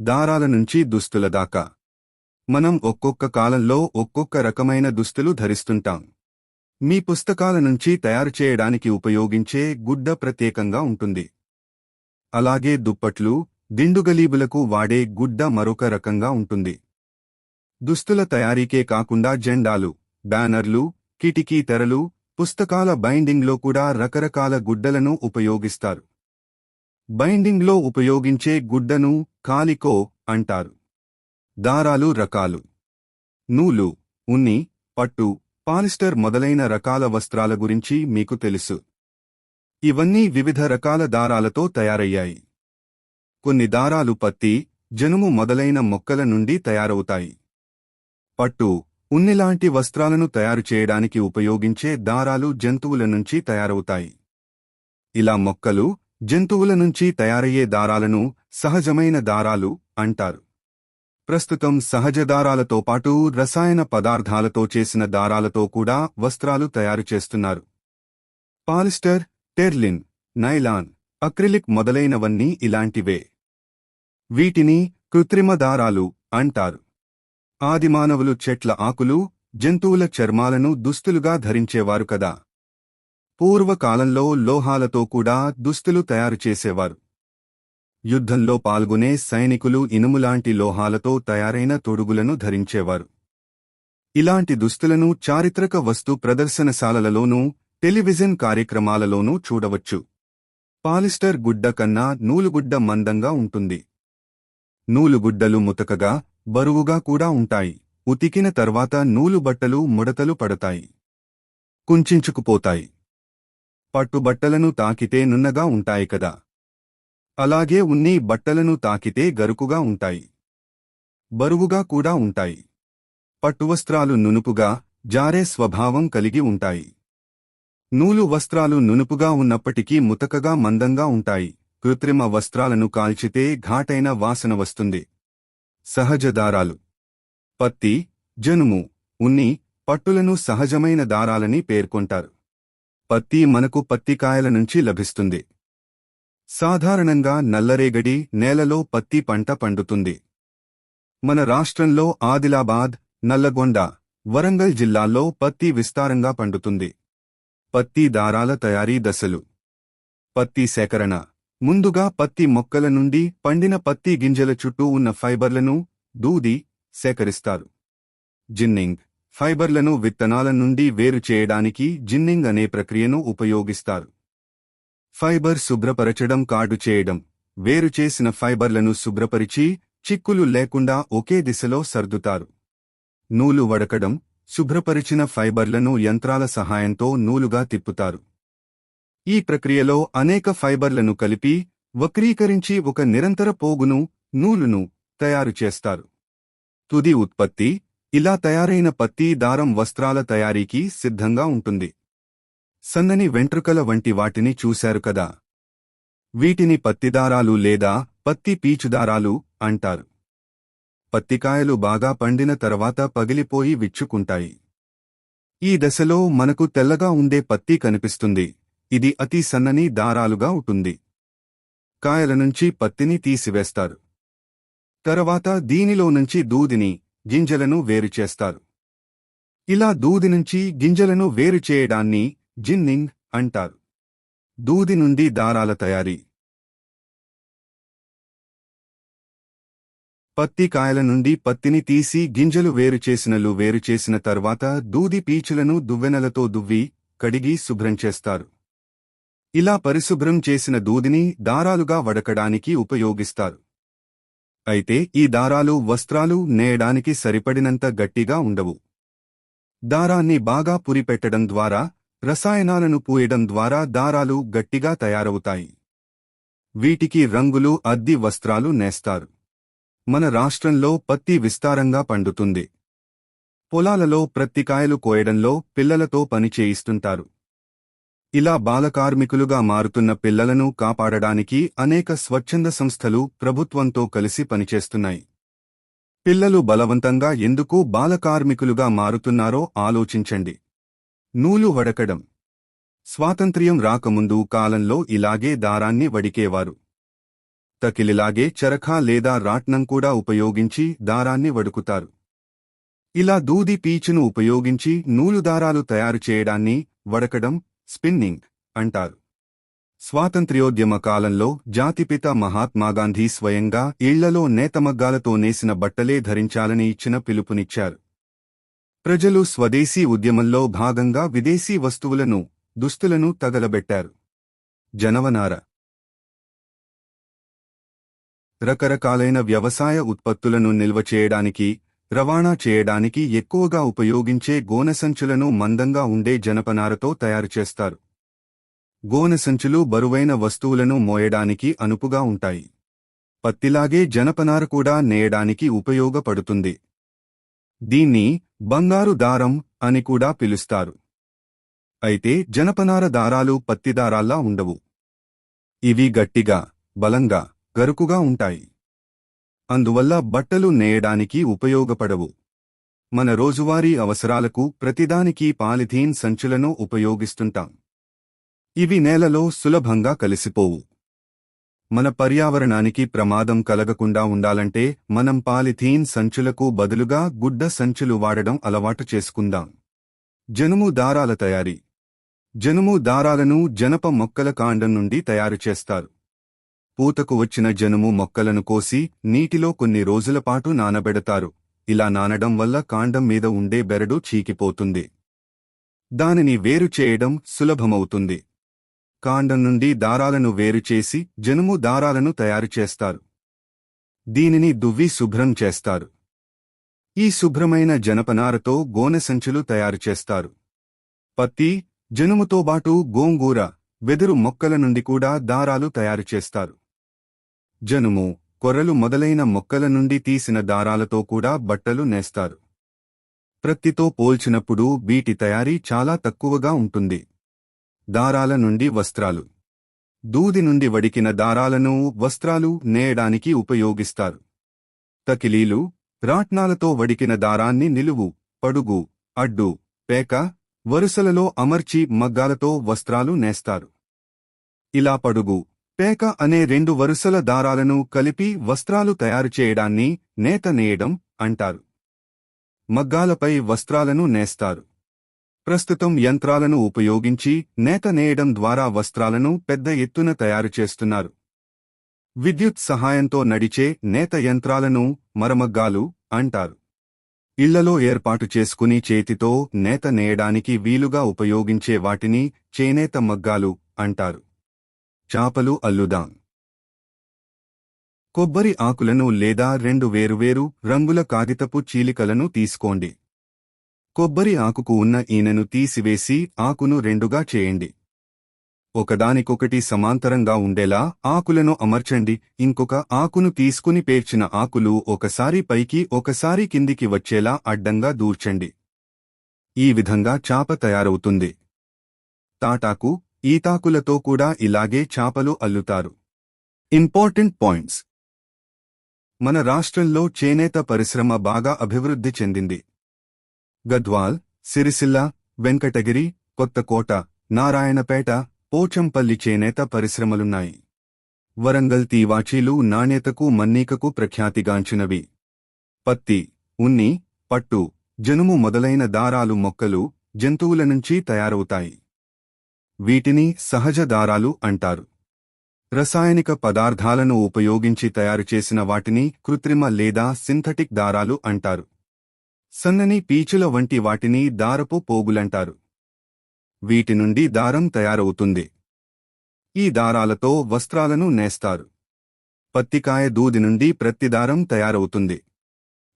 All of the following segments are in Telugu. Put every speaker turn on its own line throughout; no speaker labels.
దారాల నుంచి దుస్తుల దాకా. మనం ఒక్కొక్క కాలంలో ఒక్కొక్క రకమైన దుస్తులు ధరిస్తుంటాం. మీ పుస్తకాల నుంచి తయారు చేయడానికి ఉపయోగించే గుడ్డ ప్రత్యేకంగా ఉంటుంది. అలాగే దుప్పట్లు దిండుగలీబులకు వాడే గుడ్డ మరొక రకంగా ఉంటుంది. దుస్తుల తయారీకే కాకుండా జెండాలు బ్యానర్లు కిటికీ తెరలు పుస్తకాల బైండింగ్లో కూడా రకరకాల గుడ్డలను ఉపయోగిస్తారు. బైండింగ్లో ఉపయోగించే గుడ్డను కాలికో అంటారు. దారాలు రకాలు. నూలు ఉన్ని పట్టు పాలిస్టర్ మొదలైన రకాల వస్త్రాల గురించి మీకు తెలుసు. ఇవన్నీ వివిధ రకాల దారాలతో తయారయ్యాయి. కొన్ని దారాలు పత్తి జనుము మొదలైన మొక్కల నుండి తయారవుతాయి. పట్టు ఉన్నిలాంటి వస్త్రాలను తయారు చేయడానికి ఉపయోగించే దారాలు జంతువుల నుంచి తయారవుతాయి. ఇలా మొక్కలు జంతువుల నుంచి తయారయ్యే దారాలను సహజమైన దారాలు అంటారు. ప్రస్తుతం సహజ దారాలతో పాటు రసాయన పదార్థాలతో చేసిన దారాలతో కూడా వస్త్రాలు తయారు చేస్తున్నారు. పాలిస్టర్ టెర్లిన్ నైలాన్ అక్రిలిక్ మొదలైనవన్నీ ఇలాంటివే. వీటిని కృత్రిమ దారాలు అంటారు. ఆదిమానవులు చెట్ల ఆకులు జంతువుల చర్మాలను దుస్తులుగా ధరించేవారు కదా. పూర్వకాలంలో లోహాలతో కూడా దుస్తులు తయారు చేసేవారు. యుద్ధంలో పాల్గొనే సైనికులు ఇనుములాంటి లోహాలతో తయారైన తొడుగులను ధరించేవారు. ఇలాంటి దుస్తులను చారిత్రక వస్తు ప్రదర్శనశాలలలోనూ టెలివిజన్ కార్యక్రమాలలోనూ చూడవచ్చు. పాలిస్టర్ గుడ్డ కన్నా నూలుగుడ్డ మందంగా ఉంటుంది. నూలుగుడ్డలు ముతకగా బరువుగా కూడా ఉంటాయి. ఉతికిన తర్వాత నూలు బట్టలు ముడతలు పడతాయి. కుంచించుకుపోతాయి. పట్టుబట్టలను తాకితే నున్నగా ఉంటాయి కదా. అలాగే ఉన్ని బట్టలను తాకితే గరుకుగా ఉంటాయి. బరువుగా కూడా ఉంటాయి. పట్టువస్త్రాలు నునుపుగా జారే స్వభావం కలిగి ఉంటాయి. నూలు వస్త్రాలు నునుపుగా ఉన్నప్పటికీ ముతకగా మందంగా ఉంటాయి. కృత్రిమ వస్త్రాలను కాల్చితే ఘాటైన వాసన వస్తుంది. సహజ దారాలు. పత్తి జనుము ఉన్ని పట్టులను సహజమైన దారాలని పేర్కొంటారు. పత్తి మనకు పత్తికాయల నుంచి లభిస్తుంది. సాధారణంగా నల్లరేగడి నేలలో పత్తి పంట పండుతుంది. మన రాష్ట్రంలో ఆదిలాబాద్ నల్లగొండ వరంగల్ జిల్లాల్లో పత్తి విస్తారంగా పండుతుంది. పత్తి దారాల తయారీ దశలు. పత్తి సేకరణ. ముందుగా పత్తి మొక్కల నుండి పండిన పత్తి గింజల చుట్టూ ఉన్న ఫైబర్లను దూది సేకరిస్తారు. జిన్నింగ్. ఫైబర్లను విత్తనాల నుండి వేరు చేయడానికి జిన్నింగ్ అనే ప్రక్రియను ఉపయోగిస్తారు. ఫైబర్ శుభ్రపరచడం కార్డు చేయడం. వేరు చేసిన ఫైబర్లను శుభ్రపరిచి చిక్కులు లేకుండా ఒకే దిశలో సర్దుతారు. నూలు వడకడం శుభ్రపరిచిన ఫైబర్లను యంత్రాల సహాయంతో నూలుగా తిప్పుతారు. ఈ ప్రక్రియలో అనేక ఫైబర్లను కలిపి వక్రీకరించి ఒక నిరంతర పోగును నూలును తయారు చేస్తారు. తుది ఉత్పత్తి ఇలా తయారైన పత్తి దారం వస్త్రాల తయారీకి సిద్ధంగా ఉంటుంది. సన్నని వెంట్రుకల వంటి వాటిని చూశారు కదా. వీటిని పత్తిదారాలు లేదా పత్తి పీచుదారాలు అంటారు. పత్తికాయలు బాగా పండిన తర్వాత పగిలిపోయి విచ్చుకుంటాయి. ఈ దశలో మనకు తెల్లగా ఉండే పత్తి కనిపిస్తుంది. ఇది అతి సన్నని దారాలుగా ఉంటుంది. కాయల నుంచి పత్తిని తీసివేస్తారు. తర్వాత దీనిలో నుంచి దూదిని గింజలను వేరు చేస్తారు. ఇలా దూది నుంచి గింజలను వేరు చేయడాన్ని జిన్నింగ్ అంటారు. దూది నుండి దారాల తయారీ. పత్తి కాయల నుండి పత్తిని తీసి గింజలు వేరు చేసినలు వేరు చేసిన తర్వాత దూది పీచులను దువ్వెనలతో దువ్వి కడిగి శుభ్రం చేస్తారు. ఇలా పరిశుభ్రం చేసిన దూదిని దారాలుగా వడకడానికి ఉపయోగిస్తారు. అయితే ఈ దారాలు వస్త్రాలు నేయడానికి సరిపడినంత గట్టిగా ఉండవు. దారాన్ని బాగా పురిపెట్టడం ద్వారా రసాయనాలను పూయడం ద్వారా దారాలు గట్టిగా తయారవుతాయి. వీటికి రంగులు అద్ది వస్త్రాలు నేస్తారు. మన రాష్ట్రంలో పత్తి విస్తారంగా పండుతుంది. పొలాలలో ప్రత్తికాయలు కోయడంలో పిల్లలతో పని చేయిస్తుంటారు. ఇలా బాలకార్మికులుగా మారుతున్న పిల్లలను కాపాడడానికి అనేక స్వచ్ఛంద సంస్థలు ప్రభుత్వంతో కలిసి పనిచేస్తున్నాయి. పిల్లలు బలవంతంగా ఎందుకు బాలకార్మికులుగా మారుతున్నారో ఆలోచించండి. నూలు వడకడం. స్వాతంత్ర్యం రాకముందు కాలంలో ఇలాగే దారాన్ని వడికేవారు. తకిలిలాగే చరఖా లేదా రాట్నం కూడా ఉపయోగించి దారాన్ని వడుకుతారు. ఇలా దూది పీచును ఉపయోగించి నూలు దారాలు తయారు చేయడాన్ని వడకడం స్పిన్నింగ్ అంటారు. స్వాతంత్ర్యోద్యమ కాలంలో జాతిపిత మహాత్మాగాంధీ స్వయంగా ఇళ్ళలో నేతమగ్గాలతో నేసిన బట్టలే ధరించాలని ఇచ్చిన పిలుపునిచ్చారు. ప్రజలు స్వదేశీ ఉద్యమంలో భాగంగా విదేశీ వస్తువులను దుస్తులను తగలబెట్టారు. జనవనార రకరకాలైన వ్యవసాయ ఉత్పత్తులను నిల్వ చేయడానికి రవాణా చేయడానికి ఎక్కువగా ఉపయోగించే గోనెసంచులను మందంగా ఉండే జనపనారతో తయారు చేస్తారు. గోనెసంచులు బరువైన వస్తువులను మోయడానికి అనుపుగా ఉంటాయి. పత్తిలాగే జనపనార కూడా నేయడానికి ఉపయోగపడుతుంది. దీన్ని బంగారు దారం అని కూడా పిలుస్తారు. అయితే జనపనార దారాలు పత్తి దారాల్లా ఉండవు. ఇవి గట్టిగా బలంగా గరుకుగా ఉంటాయి. అందువల్ల బట్టలు నేయడానికి ఉపయోగపడవు. మన రోజువారీ అవసరాలకు ప్రతిదానికి పాలిథీన్ సంచులను ఉపయోగిస్తుంటాం. ఇవి నేలలో సులభంగా కలిసిపోవు. మన పర్యావరణానికి ప్రమాదం కలగకుండా ఉండాలంటే మనం పాలిథీన్ సంచులకు బదులుగా గుడ్డ సంచులు వాడడం అలవాటు చేసుకుందాం. జనుము దారాల తయారీ. జనుము దారాలను జనప మొక్కల కాండం నుండి తయారు చేస్తారు. పూతకు వచ్చిన జనుము మొక్కలను కోసి నీటిలో కొన్ని రోజులపాటు నానబెడతారు. ఇలా నానడం వల్ల కాండం మీద ఉండే బెరడు చీకిపోతుంది. దానిని వేరు చేయడం సులభమవుతుంది. కాండం నుండి దారాలను వేరుచేసి జనుము దారాలను తయారు చేస్తారు. దీనిని దువ్వి శుభ్రం చేస్తారు. ఈ శుభ్రమైన జనపనారతో గోనె సంచులు తయారు చేస్తారు. పత్తి జనుముతోబాటు గోంగూర వెదురు మొక్కల నుండి కూడా దారాలు తయారు చేస్తారు. జనుము కొర్రలు మొదలైన మొక్కల నుండి తీసిన దారాలతో కూడా బట్టలు నేస్తారు. ప్రత్తితో పోల్చినప్పుడు వీటి తయారీ చాలా తక్కువగా ఉంటుంది. దారాల నుండి వస్త్రాలు. దూది నుండి వడికిన దారాలను వస్త్రాలు నేయడానికి ఉపయోగిస్తారు. తకిలీలు రాట్నాలతో వడికిన దారాన్ని నిలువు పడుగు అడ్డు పేక వరుసలలో అమర్చి మగ్గాలతో వస్త్రాలు నేస్తారు. ఇలా పడుగు పేక అనే రెండు వరుసల దారాలను కలిపి వస్త్రాలు తయారు చేయడాన్ని నేత నేయడం అంటారు. మగ్గాలపై వస్త్రాలను నేస్తారు. ప్రస్తుతం యంత్రాలను ఉపయోగించి నేత నేయడం ద్వారా వస్త్రాలను పెద్ద ఎత్తున తయారు చేస్తున్నారు. విద్యుత్ సహాయంతో నడిచే నేత యంత్రాలను మరమగ్గాలు అంటారు. ఇళ్ళలో ఏర్పాటు చేసుకుని చేతితో నేత నేయడానికి వీలుగా ఉపయోగించే వాటిని చేనేత మగ్గాలు అంటారు. చాపలు అల్లుదాం. కొబ్బరి ఆకులను లేదా రెండు వేరువేరు రంగుల కాగితపు చీలికలను తీసుకోండి. కొబ్బరి ఆకుకు ఉన్న ఈనెను తీసివేసి ఆకును రెండుగా చేయండి. ఒకదానికొకటి సమాంతరంగా ఉండేలా ఆకులను అమర్చండి. ఇంకొక ఆకును తీసుకుని పేర్చిన ఆకులు ఒకసారి పైకి ఒకసారి కిందికి వచ్చేలా అడ్డంగా దూర్చండి. ఈ విధంగా చాప తయారవుతుంది. తాటాకు ఈతాకులతో కూడా ఇలాగే చాపలు అల్లుతారు. Important points. మన రాష్ట్రంలో చేనేత పరిశ్రమ బాగా అభివృద్ధి చెందింది. గద్వాల్ సిరిసిల్ల వెంకటగిరి కొత్తకోట నారాయణపేట పోచంపల్లి చేనేత పరిశ్రమలున్నాయి. వరంగల్ తీవాచీలు నాణ్యతకు మన్నీకకు ప్రఖ్యాతిగాంచినవి. పత్తి ఉన్ని పట్టు జనుము మొదలైన దారాలు మొక్కలు జంతువుల నుంచి తయారవుతాయి. వీటిని సహజ దారాలు అంటారు. రసాయనిక పదార్థాలను ఉపయోగించి తయారు చేసిన వాటిని కృత్రిమ లేదా సింథటిక్ దారాలు అంటారు. సన్నని పీచుల వంటి వాటిని దారపు పోగులంటారు. వీటి నుండి దారం తయారవుతుంది. ఈ దారాలతో వస్త్రాలను నేస్తారు. పత్తికాయ దూది నుండి ప్రత్తిదారం తయారవుతుంది.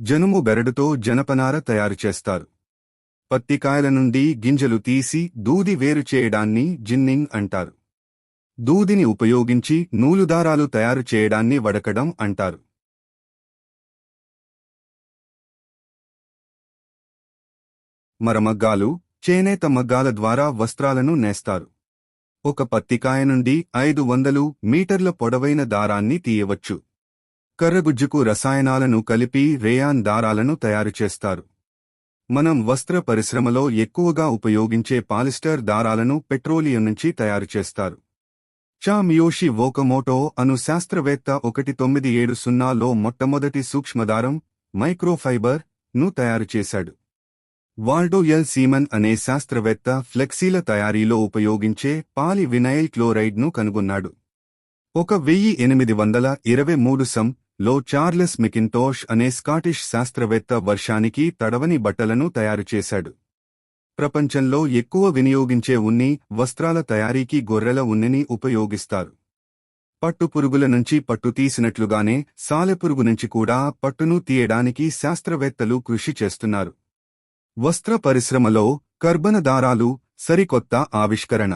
జనుము బెరడుతో జనపనార తయారు చేస్తారు. పత్తికాయల నుండి గింజలు తీసి దూది వేరు చేయడాన్ని జిన్నింగ్ అంటారు. దూదిని ఉపయోగించి నూలుదారాలు తయారు చేయడాన్ని వడకడం అంటారు. మరమగ్గాలు చేనేత మగ్గాల ద్వారా వస్త్రాలను నేస్తారు. ఒక పత్తికాయ నుండి ఐదు వందలు మీటర్ల పొడవైన దారాన్ని తీయవచ్చు. కర్రగుజ్జుకు రసాయనాలను కలిపి రేయాన్ దారాలను తయారు చేస్తారు. మనం వస్త్ర పరిశ్రమలో ఎక్కువగా ఉపయోగించే పాలిస్టర్ దారాలను పెట్రోలియం నుంచి తయారు చేస్తారు. చా మియోషి వోకమోటో అను శాస్త్రవేత్త ఒకటి తొమ్మిది ఏడు సున్నాలో మొట్టమొదటి సూక్ష్మదారం మైక్రోఫైబర్ను తయారు చేశాడు. వాల్డో ఎల్ సీమన్ అనే శాస్త్రవేత్త ఫ్లెక్సీల తయారీలో ఉపయోగించే పాలి వినైల్ క్లోరైడ్ను కనుగొన్నాడు. ఒక వెయ్యి ఎనిమిది వందల ఇరవై మూడు సం లో చార్లెస్ మికింటోష్ అనే స్కాటిష్ శాస్త్రవేత్త వర్షానికి తడవని బట్టలను తయారు చేశాడు. ప్రపంచంలో ఎక్కువ వినియోగించే ఉన్ని వస్త్రాల తయారీకి గొర్రెల ఉన్నిని ఉపయోగిస్తారు. పట్టుపురుగుల నుంచి పట్టు తీసినట్లుగానే సాలెపురుగు నుంచి కూడా పట్టును తీయడానికి శాస్త్రవేత్తలు కృషి చేస్తున్నారు. వస్త్ర పరిశ్రమలో కర్బన దారాలు సరికొత్త ఆవిష్కరణ.